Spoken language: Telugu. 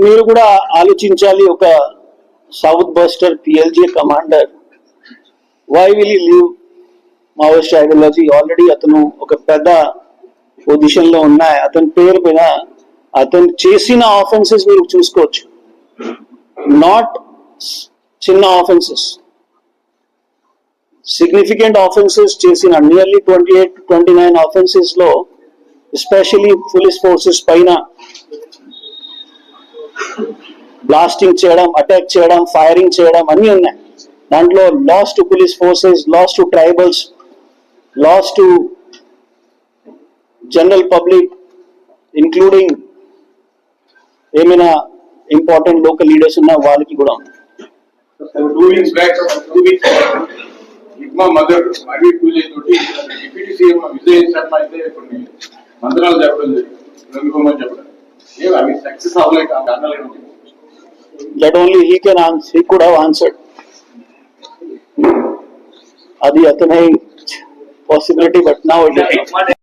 మీరు కూడా ఆలోచించాలి ఒక south Bastar PLJ commander why will leave Maoist ideology already అతను ఒక పెద్ద పొజిషన్లో ఉన్నాయి. అతని పేరు మీద అతను చేసిన ఆఫెన్సెస్ మీరు చూసుకోవచ్చు. నాట్ చిన్న ఆఫెన్సెస్ సిగ్నిఫికెంట్ ఆఫెన్సెస్ చేసిన nearly twenty eight twenty nine ఆఫెన్సెస్లో especially police forces పైన బ్లాస్టింగ్ చేయడం అటాక్ చేయడం ఫైరింగ్ చేయడం అన్నీ ఉన్నాయి. దాంట్లో loss to police forces loss to tribals loss to general public including ఏమైనా ఇంపార్టెంట్ లోకల్ లీడర్స్ ఉన్న వాళ్ళకి కూడా ఉంది. మదర్ పూజ తోటి డిప్యూటీ సీఎం విజయ్ శర్మ అయితే కొన్ని మంత్రాలు చెప్పడం జరిగింది. రఘుకుమార్ చెప్పడం. ఏం అవి సక్సెస్ అవ్వలేక కారణాలు that only he can answer he could have answered అది అతనే పాసిబిలిటీ బట్ నా